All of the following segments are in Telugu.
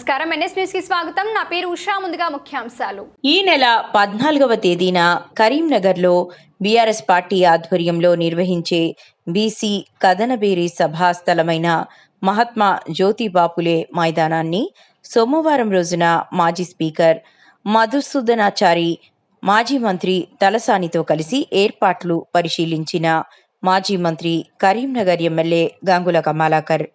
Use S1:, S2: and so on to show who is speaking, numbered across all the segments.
S1: నమస్కారం. ఎన్ఎస్ న్యూస్కి స్వాగతం. నా పేరు ఉషా. ముందుగా ముఖ్యాంశాలు.
S2: ఈ నెల పద్నాలుగవ తేదీన కరీంనగర్లో బీఆర్ఎస్ పార్టీ ఆధ్వర్యంలో నిర్వహించే బీసీ కదనబేరి సభా స్థలమైన మహాత్మా జ్యోతిబాపులే మైదానాన్ని సోమవారం రోజున మాజీ స్పీకర్ మధుసూదనాచారి మాజీ మంత్రి తలసానితో కలిసి ఏర్పాట్లు పరిశీలించిన మాజీ మంత్రి కరీంనగర్ ఎమ్మెల్యే గంగుల కమలాకర్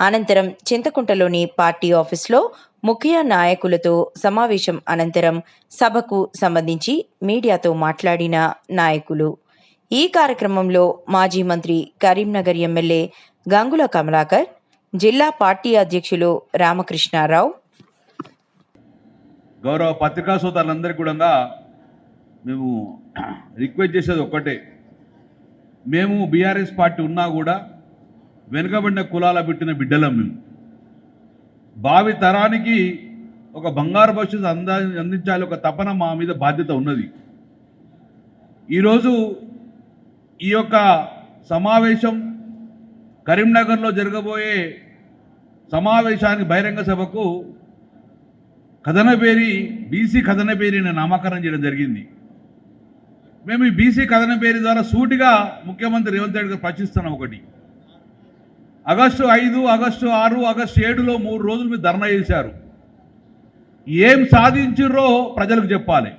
S2: అనంతరం చింతకుంటలోని పార్టీ ఆఫీస్లో ముఖ్య నాయకులతో సమావేశం అనంతరం సభకు సంబంధించి మీడియాతో మాట్లాడిన నాయకులు. ఈ కార్యక్రమంలో మాజీ మంత్రి కరీంనగర్ ఎమ్మెల్యే గంగుల కమలాకర్ జిల్లా పార్టీ అధ్యక్షులు రామకృష్ణారావు.
S3: గౌరవ పత్రికా సోదరులందరికీ కూడా మేము రిక్వెస్ట్ చేసేది ఒక్కటే. మేము బీఆర్ఎస్ పార్టీ ఉన్నా కూడా వెనుకబడిన కులాల పెట్టిన బిడ్డలం మేము. భావి తరానికి ఒక బంగారు భవిష్యత్తు అందా అందించాలి ఒక తపన మా మీద బాధ్యత ఉన్నది. ఈరోజు ఈ యొక్క సమావేశం కరీంనగర్లో జరగబోయే సమావేశానికి బహిరంగ సభకు కథనపేరి బీసీ కథనపేరి పేరిని నామకరణం చేయడం జరిగింది. మేము ఈ బీసీ కథనపేరి ద్వారా సూటిగా ముఖ్యమంత్రి రేవంత్ రెడ్డి గారు ప్రశ్నిస్తున్నాం ఒకటి. ఆగస్టు ఐదు ఆగస్టు ఆరు ఆగస్టు ఏడులో మూడు రోజులు మీరు ధర్నా చేశారు. ఏం సాధించిర్రో ప్రజలకు చెప్పాలి.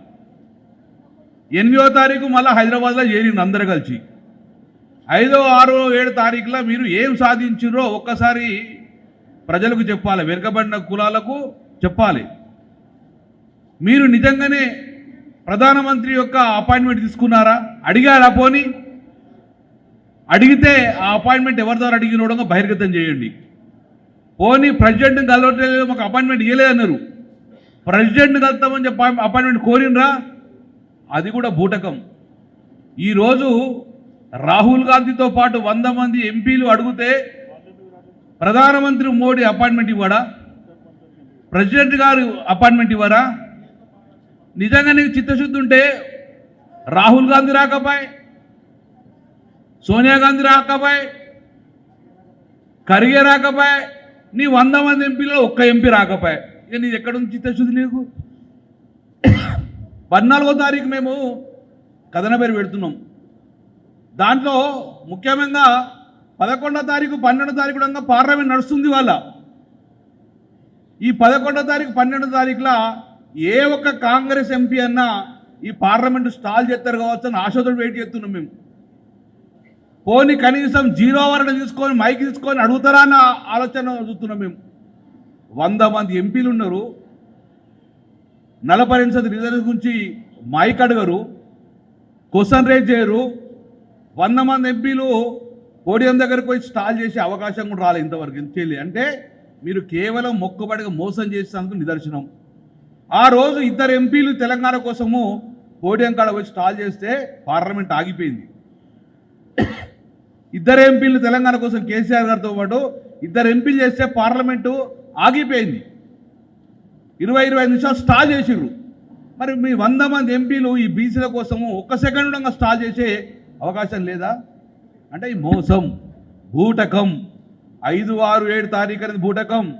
S3: ఎనిమిదో తారీఖు మళ్ళీ హైదరాబాద్లో చేరింది అందరు కలిసి. ఐదో ఆరో ఏడు తారీఖులో మీరు ఏం సాధించిర్రో ఒక్కసారి ప్రజలకు చెప్పాలి. వెనుకబడిన కులాలకు చెప్పాలి. మీరు నిజంగానే ప్రధానమంత్రి యొక్క అపాయింట్మెంట్ తీసుకున్నారా? అడిగారా పోని? అడిగితే ఆ అపాయింట్మెంట్ ఎవరి ద్వారా అడిగినోడంగా బహిర్గతం చేయండి. పోనీ ప్రెసిడెంట్ని కలవట్లేదు మాకు అపాయింట్మెంట్ ఇవ్వలేదన్నారు ప్రెసిడెంట్ని కలుస్తామని చెప్పి అపాయింట్మెంట్ కోరినరా అది కూడా బూటకం. ఈరోజు రాహుల్ గాంధీతో పాటు వంద మంది ఎంపీలు అడిగితే ప్రధానమంత్రి మోడీ అపాయింట్మెంట్ ఇవ్వడా? ప్రెసిడెంట్ గారు అపాయింట్మెంట్ ఇవ్వరా? నిజంగా నీకు చిత్తశుద్ధి ఉంటే రాహుల్ గాంధీ రాకపోయ్. సోనియా గాంధీ రాకపోయి ఖర్గే రాకపోయి నీ వంద మంది ఎంపీలో ఒక్క ఎంపీ రాకపోయి. ఇక నీది ఎక్కడ ఉంది చిత్తశుద్ధి నీకు? పద్నాలుగో తారీఖు మేము కథన పేరు పెడుతున్నాం. దాంట్లో ముఖ్యంగా పదకొండో తారీఖు పన్నెండో తారీఖు కూడా పార్లమెంట్ నడుస్తుంది వాళ్ళ ఈ పదకొండో తారీఖు పన్నెండో తారీఖులా ఏ ఒక్క కాంగ్రెస్ ఎంపీ అన్నా ఈ పార్లమెంటు స్టాల్ చేస్తారు కావచ్చు అని ఆశతో వెయిట్ చేస్తున్నాం మేము. పోనీ కనీసం జీరో వరణ తీసుకొని మైక్ తీసుకొని అడుగుతారా అన్న ఆలోచన చూస్తున్నాం మేము. వంద మంది ఎంపీలు ఉన్నారు. నలభై నిమిషాలు రిజర్వ్ గురించి మైక్ అడగరు. క్వశ్చన్ రేజ్ చేయరు. వంద మంది ఎంపీలు పోడియం దగ్గరకు పోయి స్టాల్ చేసే అవకాశం కూడా రాలేదు ఇంతవరకు ఎంత అంటే మీరు కేవలం మొక్కుబడిగా మోసం చేసినందుకు నిదర్శనం. ఆ రోజు ఇద్దరు ఎంపీలు తెలంగాణ కోసము పోడియం కాడ వచ్చి స్టాల్ చేస్తే పార్లమెంట్ ఆగిపోయింది. ఇద్దరు ఎంపీలు తెలంగాణ కోసం కేసీఆర్ గారితో పాటు ఇద్దరు ఎంపీలు చేస్తే పార్లమెంటు ఆగిపోయింది. ఇరవై ఇరవై నిమిషాలు స్టాల్ చేసిర్రు. మరి మీ వంద మంది ఎంపీలు ఈ బీసీల కోసము ఒక్క సెకండ్ ఉండగా స్టాల్ చేసే అవకాశం లేదా? అంటే ఈ మోసం బూటకం ఐదు ఆరు ఏడు తారీఖు అనేది బూటకం.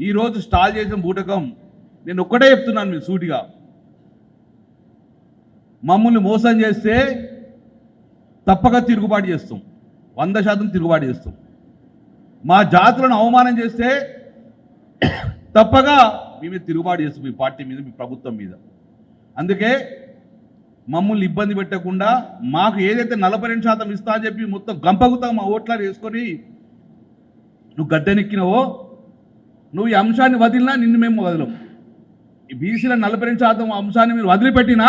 S3: ఈరోజు స్టాల్ చేసిన బూటకం. నేను ఒక్కటే చెప్తున్నాను మీరు సూటిగా. మమ్మల్ని మోసం చేస్తే తప్పక తిరుగుబాటు చేస్తాం. వంద శాతం తిరుగుబాటు చేస్తాం. మా జాతులను అవమానం చేస్తే తప్పగా మీ మీద తిరుగుబాటు చేస్తాం మీ పార్టీ మీద మీ ప్రభుత్వం మీద. అందుకే మమ్మల్ని ఇబ్బంది పెట్టకుండా మాకు ఏదైతే నలభై రెండు శాతం ఇస్తా అని చెప్పి మొత్తం గంపగుతా మా ఓట్లను వేసుకొని నువ్వు గడ్డనెక్కినవో నువ్వు ఈ అంశాన్ని వదిలినా నిన్ను మేము వదలం. ఈ బీసీల నలభై రెండు శాతం అంశాన్ని మీరు వదిలిపెట్టినా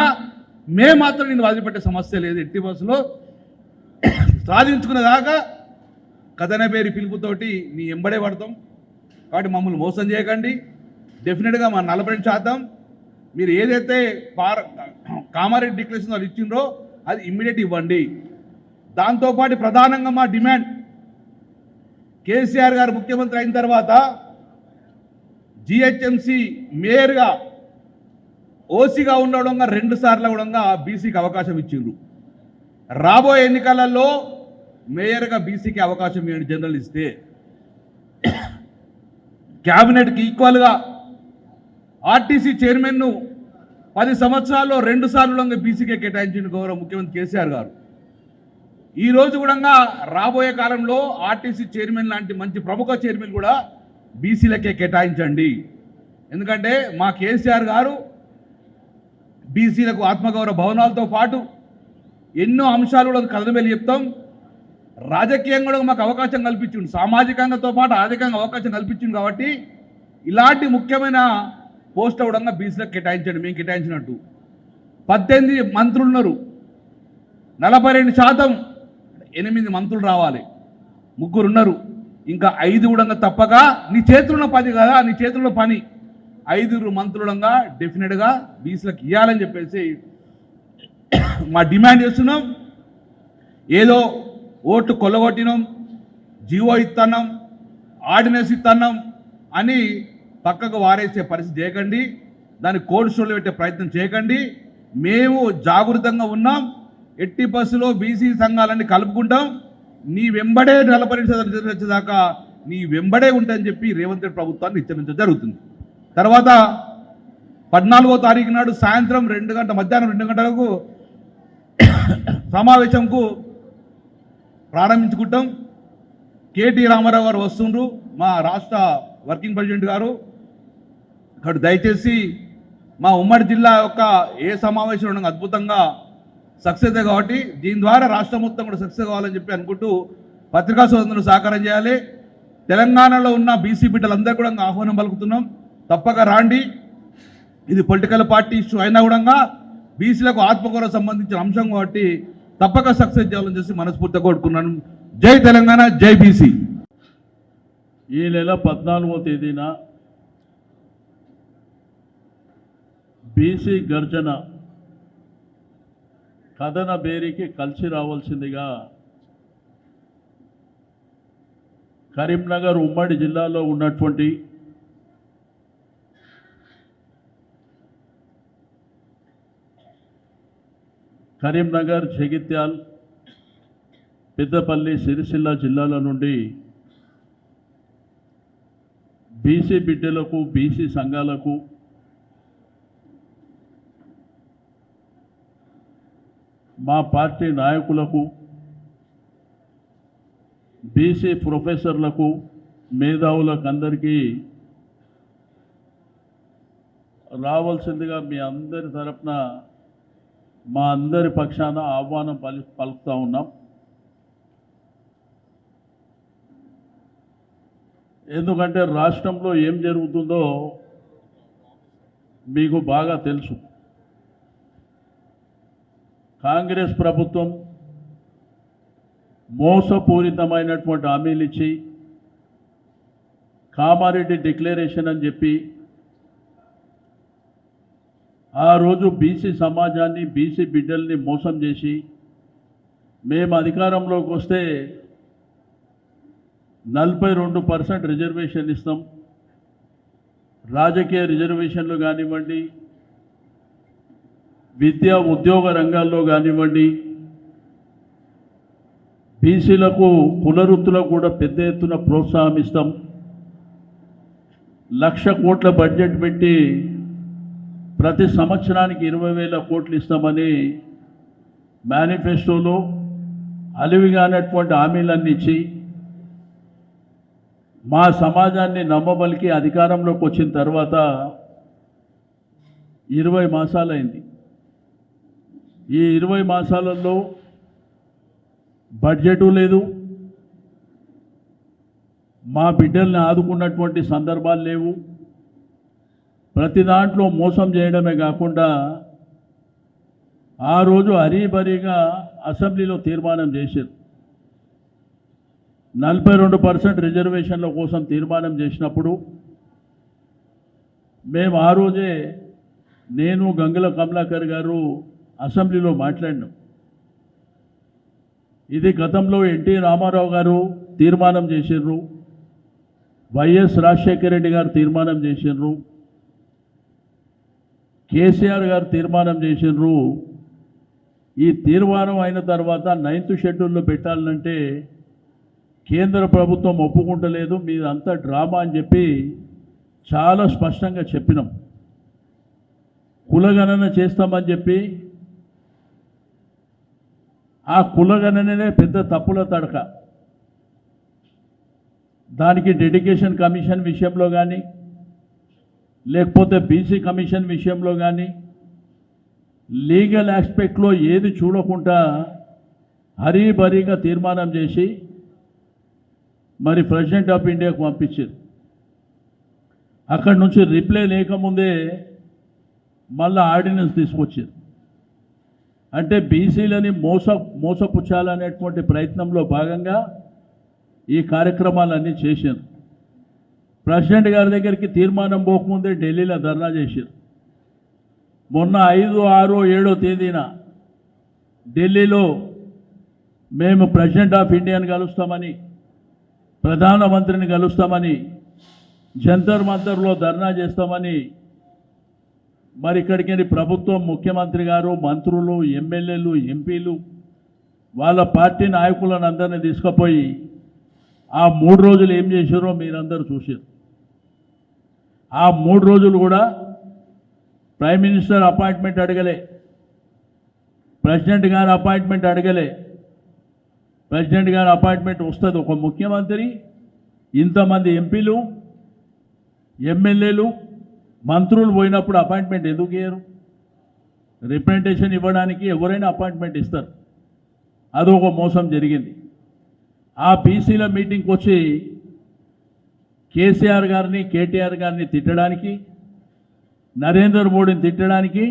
S3: మేము మాత్రం నిన్ను వదిలిపెట్టే సమస్య లేదు. ఎట్టి బస్సులో సాధించుకునేదాకా కథన పేరు పిలుపుతోటి మీ ఎంబడే పడతాం. కాబట్టి మమ్మల్ని మోసం చేయకండి. డెఫినెట్గా మా నలభై శాతం. మీరు ఏదైతే పార కామారెడ్డి డిక్లరేషన్ వాళ్ళు ఇచ్చిండ్రో అది ఇమ్మీడియట్ ఇవ్వండి. దాంతోపాటు ప్రధానంగా మా డిమాండ్ కేసీఆర్ గారు ముఖ్యమంత్రి అయిన తర్వాత జిహెచ్ఎంసి మేయర్గా ఓసీగా ఉండడంగా రెండు సార్లు కూడా బీసీకి అవకాశం ఇచ్చిండ్రు. రాబోయే ఎన్నికలలో మేయర్గా బీసీకి అవకాశం ఇవ్వండి జనరల్ ఇస్తే. క్యాబినెట్కి ఈక్వల్గా ఆర్టీసీ చైర్మన్ను పది సంవత్సరాల్లో రెండు సార్లు బీసీకే కేటాయించిన గౌరవ ముఖ్యమంత్రి కేసీఆర్ గారు. ఈ రోజు కూడా రాబోయే కాలంలో ఆర్టీసీ చైర్మన్ లాంటి మంచి ప్రముఖ చైర్మన్ కూడా బీసీలకే కేటాయించండి. ఎందుకంటే మా కేసీఆర్ గారు బీసీలకు ఆత్మగౌరవ భవనాలతో పాటు ఎన్నో అంశాలు కూడా కథనబెల్లి చెప్తాం. రాజకీయంగా కూడా మాకు అవకాశం కల్పించిండు. సామాజికంగాతో పాటు ఆర్థికంగా అవకాశం కల్పించింది కాబట్టి ఇలాంటి ముఖ్యమైన పోస్ట్ అవడంగా బీసీలకు కేటాయించండి. మేము కేటాయించినట్టు. పద్దెనిమిది మంత్రులు ఉన్నారు. నలభై రెండు శాతం ఎనిమిది మంత్రులు రావాలి. ముగ్గురు ఉన్నారు. ఇంకా ఐదు కూడా తప్పక. నీ చేతులున్న పది కదా నీ చేతుల్లో పని. ఐదుగురు మంత్రులంగా డెఫినెట్గా బీసీలకు ఇవ్వాలని చెప్పేసి మా డిమాండ్ చేస్తున్నాం. ఏదో ఓటు కొల్లగొట్టినాం జీవో ఇస్తున్నాం ఆర్డినెన్స్ ఇస్తున్నాం అని పక్కకు వారేసే పరిస్థితి చేయకండి. దాన్ని కోల్డ్ స్టోర్లో పెట్టే ప్రయత్నం చేయకండి. మేము జాగృతంగా ఉన్నాం. ఎట్టి బస్సులో బీసీ సంఘాలన్నీ కలుపుకుంటాం. నీ వెంబడే నలభై వచ్చేదాకా నీ వెంబడే ఉంటాయని చెప్పి రేవంత్ రెడ్డి ప్రభుత్వాన్ని హెచ్చరించడం జరుగుతుంది. తర్వాత పద్నాలుగో తారీఖు నాడు సాయంత్రం రెండు గంట మధ్యాహ్నం రెండు గంటలకు సమావేశంకు ప్రారంభించుకుంటాం. కేటీ రామారావు గారు వస్తుండ్రు మా రాష్ట్ర వర్కింగ్ ప్రెసిడెంట్ గారు. ఇక్కడ దయచేసి మా ఉమ్మడి జిల్లా యొక్క ఏ సమావేశం ఉండగా అద్భుతంగా సక్సెస్ కాబట్టి దీని ద్వారా రాష్ట్రం మొత్తం కూడా సక్సెస్ కావాలని చెప్పి అనుకుంటూ పత్రికా సోదరులు సహకారం చేయాలి. తెలంగాణలో ఉన్న బీసీ బిడ్డలందరూ కూడా ఆహ్వానం పలుకుతున్నాం. తప్పక రాండి. ఇది పొలిటికల్ పార్టీ ఇష్యూ అయినా కూడా బీసీలకు ఆత్మకూర సంబంధించిన అంశం కాబట్టి తప్పక సక్సెస్ చేయాలని చేసి మనస్ఫూర్తిగా కోరుకున్నాను జై తెలంగాణ జై బీసీ.
S4: ఈ నెల పద్నాలుగో తేదీన బీసీ గర్జన కథన బేరికి కలిసి రావాల్సిందిగా కరీంనగర్ ఉమ్మడి జిల్లాలో ఉన్నటువంటి కరీంనగర్ జగిత్యాల్ పెద్దపల్లి సిరిసిల్ల జిల్లాల నుండి బీసీ బిడ్డలకు బీసీ సంఘాలకు మా పార్టీ నాయకులకు బీసీ ప్రొఫెసర్లకు మేధావులకు అందరికీ రావాల్సిందిగా మీ అందరి తరపున మా అందరి పక్షాన ఆహ్వానం పలి పలుకుతూ ఉన్నాం. ఎందుకంటే రాష్ట్రంలో ఏం జరుగుతుందో మీకు బాగా తెలుసు. కాంగ్రెస్ ప్రభుత్వం మోసపూరితమైనటువంటి హామీలు ఇచ్చి కామారెడ్డి డిక్లరేషన్ అని చెప్పి ఆ రోజు బీసీ సమాజాన్ని బీసీ బిడ్డల్ని మోసం చేసి మేము అధికారంలోకి వస్తే నలభై రెండు పర్సెంట్ రిజర్వేషన్ ఇస్తాం. రాజకీయ రిజర్వేషన్లు కానివ్వండి విద్యా ఉద్యోగ రంగాల్లో కానివ్వండి బీసీలకు పునరుత్తులకు కూడా పెద్ద ఎత్తున ప్రోత్సాహం ఇస్తాం. లక్ష కోట్ల బడ్జెట్ పెట్టి ప్రతి సంవత్సరానికి ఇరవై వేల కోట్లు ఇస్తామని మేనిఫెస్టోలో అలివిగానటువంటి హామీలన్నీ ఇచ్చి మా సమాజాన్ని నమ్మబలికి అధికారంలోకి వచ్చిన తర్వాత ఇరవై మాసాలైంది. ఈ ఇరవై మాసాలలో బడ్జెటు లేదు. మా బిడ్డల్ని ఆదుకున్నటువంటి సందర్భాలు లేవు. ప్రతి దాంట్లో మోసం చేయడమే కాకుండా ఆ రోజు హరీబరీగా అసెంబ్లీలో తీర్మానం చేశారు. నలభై రెండు పర్సెంట్ రిజర్వేషన్ల కోసం తీర్మానం చేసినప్పుడు మేము ఆ రోజే నేను గంగుల కమలాకర్ గారు అసెంబ్లీలో మాట్లాడినాం. ఇది గతంలో ఎన్టీ రామారావు గారు తీర్మానం చేసిర్రు వైఎస్ రాజశేఖర రెడ్డి గారు తీర్మానం చేసిర్రు కేసీఆర్ గారు తీర్మానం చేసినారు ఈ తీర్మానం అయిన తర్వాత నైన్త్ షెడ్యూల్లో పెట్టాలంటే కేంద్ర ప్రభుత్వం ఒప్పుకుంటలేదు. మీదంతా డ్రామా అని చెప్పి చాలా స్పష్టంగా చెప్పినాం. కులగణన చేస్తామని చెప్పి ఆ కులగణననే పెద్ద తప్పుల తడక. దానికి డెడికేషన్ కమిషన్ విషయంలో కానీ లేకపోతే బీసీ కమిషన్ విషయంలో కానీ లీగల్ ఆస్పెక్ట్లో ఏది చూడకుండా హరీబరీగా తీర్మానం చేసి మరి ప్రెసిడెంట్ ఆఫ్ ఇండియాకు పంపించారు. అక్కడి నుంచి రిప్లై లేకముందే మళ్ళీ ఆర్డినెన్స్ తీసుకొచ్చారు. అంటే బీసీలని మోస మోసపుచ్చాలనేటువంటి ప్రయత్నంలో భాగంగా ఈ కార్యక్రమాలన్నీ చేశారు. ప్రెసిడెంట్ గారి దగ్గరికి తీర్మానం పోకముందే ఢిల్లీలో ధర్నా చేశారు. మొన్న ఐదు ఆరు ఏడో తేదీన ఢిల్లీలో మేము ప్రెసిడెంట్ ఆఫ్ ఇండియాని కలుస్తామని ప్రధానమంత్రిని కలుస్తామని జంతర్ మంతర్లో ధర్నా చేస్తామని మరి ఇక్కడికి ప్రభుత్వం ముఖ్యమంత్రి గారు మంత్రులు ఎమ్మెల్యేలు ఎంపీలు వాళ్ళ పార్టీ నాయకులను అందరినీ తీసుకుపోయి ఆ మూడు రోజులు ఏం చేశారో మీరందరూ చూశారు. ఆ మూడు రోజులు కూడా ప్రైమ్ మినిస్టర్ అపాయింట్మెంట్ అడగలే. ప్రెసిడెంట్ గారి అపాయింట్మెంట్ అడగలే. ప్రెసిడెంట్ గారి అపాయింట్మెంట్ వస్తుంది. ఒక ముఖ్యమంత్రి ఇంతమంది ఎంపీలు ఎమ్మెల్యేలు మంత్రులు పోయినప్పుడు అపాయింట్మెంట్ ఎందుకు ఇయ్యరు? రిప్రజెంటేషన్ ఇవ్వడానికి ఎవరైనా అపాయింట్మెంట్ ఇస్తారు. అది ఒక మోసం జరిగింది. ఆ బీసీల మీటింగ్కి వచ్చి కేసీఆర్ గారిని కేటీఆర్ గారిని తిట్టడానికి నరేంద్ర మోడీని తిట్టడానికి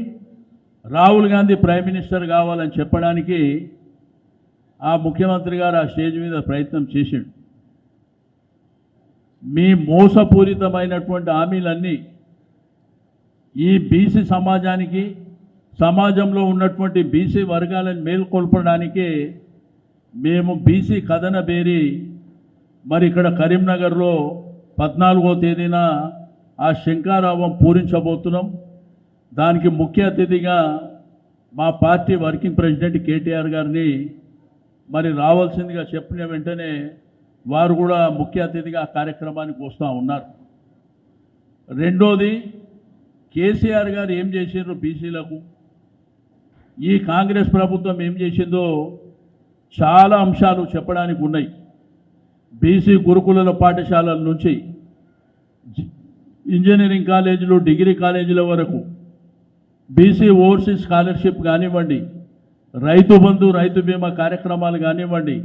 S4: రాహుల్ గాంధీ ప్రైమ్ మినిస్టర్ కావాలని చెప్పడానికి ఆ ముఖ్యమంత్రి గారు ఆ స్టేజ్ మీద ప్రయత్నం చేసిండు. మీ మోసపూరితమైనటువంటి హామీలన్నీ ఈ బీసీ సమాజానికి సమాజంలో ఉన్నటువంటి బీసీ వర్గాలను మేల్కొల్పడానికి మేము బీసీ కథన బేరి మరి ఇక్కడ కరీంనగర్లో పద్నాలుగో తేదీన ఆ శంకారావం పూరించబోతున్నాం. దానికి ముఖ్య అతిథిగా మా పార్టీ వర్కింగ్ ప్రెసిడెంట్ కేటీఆర్ గారిని మరి రావాల్సిందిగా చెప్పిన వెంటనే వారు కూడా ముఖ్య అతిథిగా ఆ కార్యక్రమానికి వస్తూ ఉన్నారు. రెండోది కేసీఆర్ గారు ఏం చేసిండ్రు బీసీలకు? ఈ కాంగ్రెస్ ప్రభుత్వం ఏం చేసిందో చాలా అంశాలు చెప్పడానికి ఉన్నాయి. బీసీ గురుకుల పాఠశాలల నుంచి ఇంజనీరింగ్ కాలేజీలు డిగ్రీ కాలేజీల వరకు బీసీ ఓవర్సీస్ స్కాలర్షిప్ కానివ్వండి రైతు బంధు రైతు బీమా కార్యక్రమాలు కానివ్వండి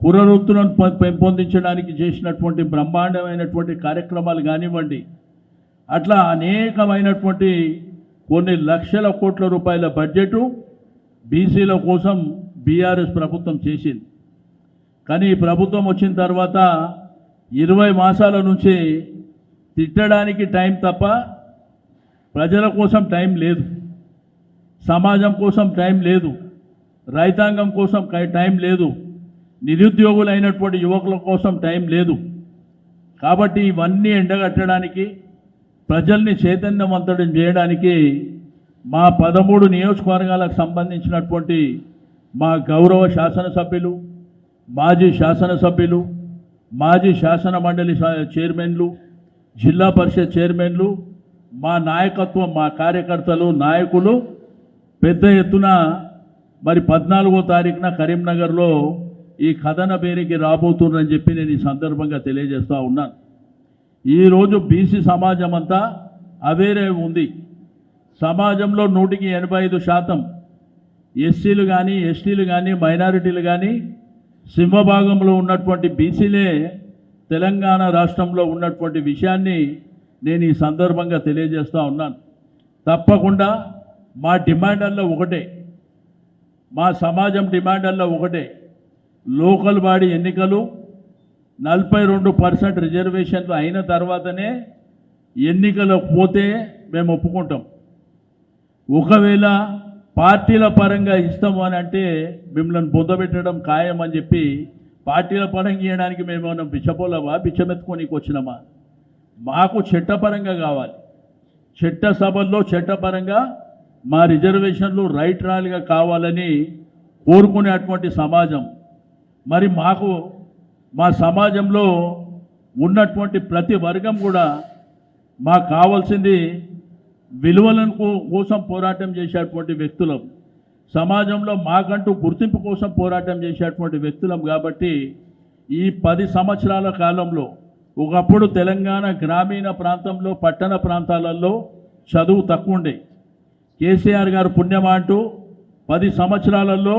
S4: పురవృత్తులను పెంపొందించడానికి చేసినటువంటి బ్రహ్మాండమైనటువంటి కార్యక్రమాలు కానివ్వండి అట్లా అనేకమైనటువంటి కొన్ని లక్షల కోట్ల రూపాయల బడ్జెటు బీసీల కోసం బీఆర్ఎస్ ప్రభుత్వం చేసింది. కానీ ఈ ప్రభుత్వం వచ్చిన తర్వాత ఇరవై మాసాల నుంచి తిట్టడానికి టైం తప్ప ప్రజల కోసం టైం లేదు. సమాజం కోసం టైం లేదు. రైతాంగం కోసం టైం లేదు. నిరుద్యోగులైనటువంటి యువకుల కోసం టైం లేదు. కాబట్టి ఇవన్నీ ఎండగట్టడానికి ప్రజల్ని చైతన్యవంతడం చేయడానికి మా పదమూడు నియోజకవర్గాలకు సంబంధించినటువంటి మా గౌరవ శాసనసభ్యులు మాజీ శాసనసభ్యులు మాజీ శాసన మండలి చైర్మన్లు జిల్లా పరిషత్ చైర్మన్లు మా నాయకత్వం మా కార్యకర్తలు నాయకులు పెద్ద ఎత్తున మరి పద్నాలుగో తారీఖున కరీంనగర్లో ఈ కథన పేరుకి రాబోతున్నారని చెప్పి నేను ఈ సందర్భంగా తెలియజేస్తూ ఉన్నాను. ఈరోజు బీసీ సమాజం అంతా అవేరే ఉంది. సమాజంలో నూటికి ఎనభై ఐదు శాతం ఎస్సీలు కానీ ఎస్టీలు కానీ మైనారిటీలు కానీ సింహభాగంలో ఉన్నటువంటి బీసీలే తెలంగాణ రాష్ట్రంలో ఉన్నటువంటి విషయాన్ని నేను ఈ సందర్భంగా తెలియజేస్తూ ఉన్నాను. తప్పకుండా మా డిమాండల్లో ఒకటే మా సమాజం డిమాండల్లో ఒకటే. లోకల్ బాడీ ఎన్నికలు నలభై రెండు పర్సెంట్ రిజర్వేషన్లు అయిన తర్వాతనే ఎన్నికలకు పోతే మేము ఒప్పుకుంటాం. ఒకవేళ పార్టీల పరంగా ఇస్తాము అని అంటే మిమ్మల్ని పొందబెట్టడం ఖాయం అని చెప్పి పార్టీల పరంగా ఇవ్వడానికి మేము ఏమైనా బిచ్చపోలవా బిచ్చమెత్తుకోనికి వచ్చినామా? మాకు చట్టపరంగా కావాలి. చట్ట సభల్లో చట్టపరంగా మా రిజర్వేషన్లు రైట్ రాలుగా కావాలని కోరుకునేటువంటి సమాజం. మరి మాకు మా సమాజంలో ఉన్నటువంటి ప్రతి వర్గం కూడా మాకు కావాల్సింది విలువలను కోసం పోరాటం చేసేటువంటి వ్యక్తులం. సమాజంలో మాకంటూ గుర్తింపు కోసం పోరాటం చేసేటువంటి వ్యక్తులం కాబట్టి ఈ పది సంవత్సరాల కాలంలో ఒకప్పుడు తెలంగాణ గ్రామీణ ప్రాంతంలో పట్టణ ప్రాంతాలలో చదువు తక్కువ ఉండే కేసీఆర్ గారు పుణ్యమా అంటూ పది సంవత్సరాలలో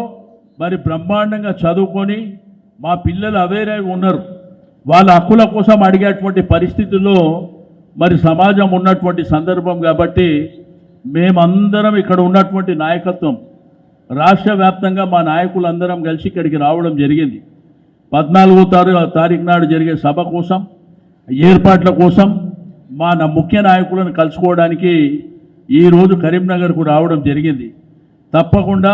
S4: మరి బ్రహ్మాండంగా చదువుకొని మా పిల్లలు అవేరే ఉన్నారు. వాళ్ళ హక్కుల కోసం అడిగేటువంటి పరిస్థితుల్లో మరి సమాజం ఉన్నటువంటి సందర్భం కాబట్టి మేమందరం ఇక్కడ ఉన్నటువంటి నాయకత్వం రాష్ట్ర వ్యాప్తంగా మా నాయకులందరం కలిసి ఇక్కడికి రావడం జరిగింది. పద్నాలుగో తారీ తారీఖు నాడు జరిగే సభ కోసం ఏర్పాట్ల కోసం మా నా ముఖ్య నాయకులను కలుసుకోవడానికి ఈరోజు కరీంనగర్కు రావడం జరిగింది. తప్పకుండా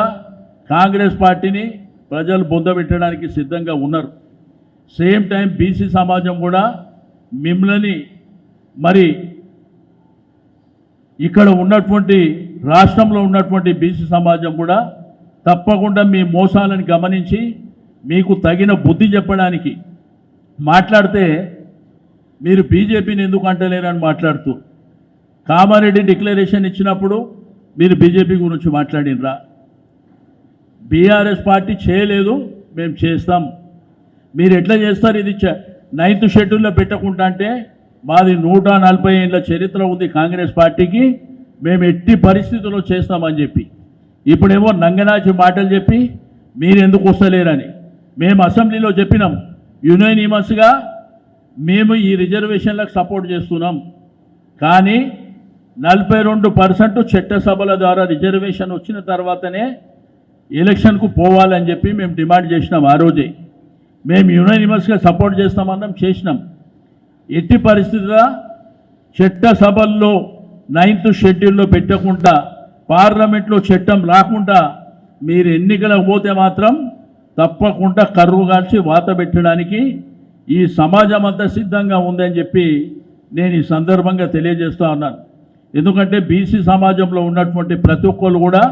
S4: కాంగ్రెస్ పార్టీని ప్రజలు బొందబెట్టడానికి సిద్ధంగా ఉన్నారు. సేమ్ టైం బీసీ సమాజం కూడా మిమ్మల్ని మరి ఇక్కడ ఉన్నటువంటి రాష్ట్రంలో ఉన్నటువంటి బీసీ సమాజం కూడా తప్పకుండా మీ మోసాలను గమనించి మీకు తగిన బుద్ధి చెప్పడానికి మాట్లాడితే మీరు బీజేపీని ఎందుకు అంటలేరని మాట్లాడుతూ కామారెడ్డి డిక్లరేషన్ ఇచ్చినప్పుడు మీరు బీజేపీ గురించి మాట్లాడినరా? బీఆర్ఎస్ పార్టీ చేయలేదు మేము చేస్తాం. మీరు ఎట్లా చేస్తారు? ఇది నైన్త్ షెడ్యూల్లో పెట్టకుండా అంటే మాది నూట నలభై ఏళ్ళ చరిత్ర ఉంది కాంగ్రెస్ పార్టీకి. మేము ఎట్టి పరిస్థితుల్లో చేస్తామని చెప్పి. ఇప్పుడేమో నంగనాచి మాటలు చెప్పి మీరు ఎందుకు వస్తలేరని. మేము అసెంబ్లీలో చెప్పినాం యునైనిమస్గా మేము ఈ రిజర్వేషన్లకు సపోర్ట్ చేస్తున్నాం. కానీ నలభై రెండు పర్సెంట్ చట్టసభల ద్వారా రిజర్వేషన్ వచ్చిన తర్వాతనే ఎలక్షన్కు పోవాలని చెప్పి మేము డిమాండ్ చేసినాం ఆ రోజే. మేము యునైనిమస్గా సపోర్ట్ చేస్తామన్నాం చేసినాం. ఎట్టి పరిస్థితుల చట్టసభల్లో నైన్త్ షెడ్యూల్లో పెట్టకుండా పార్లమెంట్లో చట్టం రాకుండా మీరు ఎన్నికలకు పోతే మాత్రం తప్పకుండా కరువు కాల్చి వాత పెట్టడానికి ఈ సమాజం అంతా సిద్ధంగా ఉందని చెప్పి నేను ఈ సందర్భంగా తెలియజేస్తూ ఉన్నాను. ఎందుకంటే బీసీ సమాజంలో ఉన్నటువంటి ప్రతి ఒక్కరు కూడా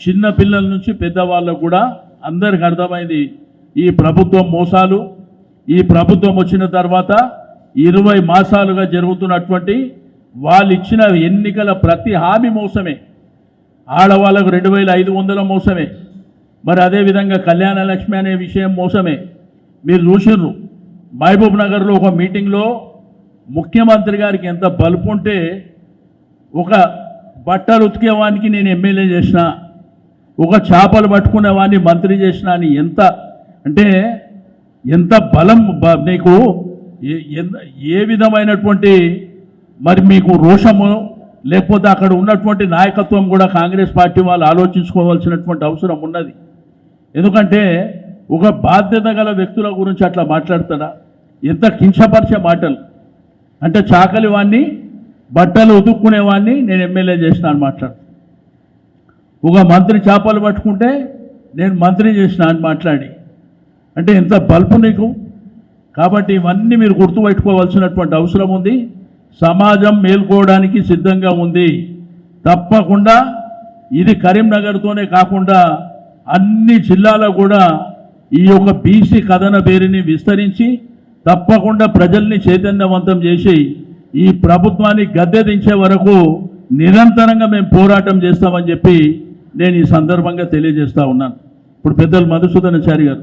S4: చిన్న పిల్లల నుంచి పెద్దవాళ్ళకు కూడా అందరికి అర్థమైంది ఈ ప్రభుత్వం మోసాలు. ఈ ప్రభుత్వం వచ్చిన తర్వాత ఇరవై మాసాలుగా జరుగుతున్నటువంటి వాళ్ళు ఇచ్చిన ఎన్నికల ప్రతి హామీ మోసమే. ఆడవాళ్ళకు రెండు వేల ఐదు వందల మోసమే. మరి అదేవిధంగా కళ్యాణ లక్ష్మి అనే విషయం మోసమే. మీరు చూసిర్రు మహబూబ్ నగర్లో ఒక మీటింగ్లో ముఖ్యమంత్రి గారికి ఎంత బలుపు ఉంటే ఒక బట్టలు ఉతికేవానికి నేను ఎమ్మెల్యే చేసిన ఒక చేపలు పట్టుకునేవాడిని మంత్రి చేసిన అని ఎంత అంటే ఎంత బలం బ- నీకు ఏ- ఏ విధమైనటువంటి మరి మీకు రోషము లేకపోతే అక్కడ ఉన్నటువంటి నాయకత్వం కూడా కాంగ్రెస్ పార్టీ వాళ్ళు ఆలోచించుకోవాల్సినటువంటి అవసరం ఉన్నది. ఎందుకంటే ఒక బాధ్యత గల వ్యక్తుల గురించి అట్లా మాట్లాడుతారా? ఎంత కించపరిచే మాటలు. అంటే చాకలి వాడిని బట్టలు ఉతుక్కునేవాడిని నేను ఎమ్మెల్యే చేసిన అని మాట్లాడు ఒక మంత్రి చేపలు పట్టుకుంటే నేను మంత్రి చేసిన అని మాట్లాడి. అంటే ఎంత బల్పు నీకు? కాబట్టి ఇవన్నీ మీరు గుర్తుపెట్టుకోవాల్సినటువంటి అవసరం ఉంది. సమాజం మేల్కోవడానికి సిద్ధంగా ఉంది. తప్పకుండా ఇది కరీంనగర్తోనే కాకుండా అన్ని జిల్లాలో కూడా ఈ యొక్క బీసీ కథన పేరుని విస్తరించి తప్పకుండా ప్రజల్ని చైతన్యవంతం చేసి ఈ ప్రభుత్వాన్ని గద్దె దించే వరకు నిరంతరంగా మేము పోరాటం చేస్తామని చెప్పి నేను ఈ సందర్భంగా తెలియజేస్తా ఉన్నాను. ఇప్పుడు పెద్దలు మధుసూదనాచారి గారు.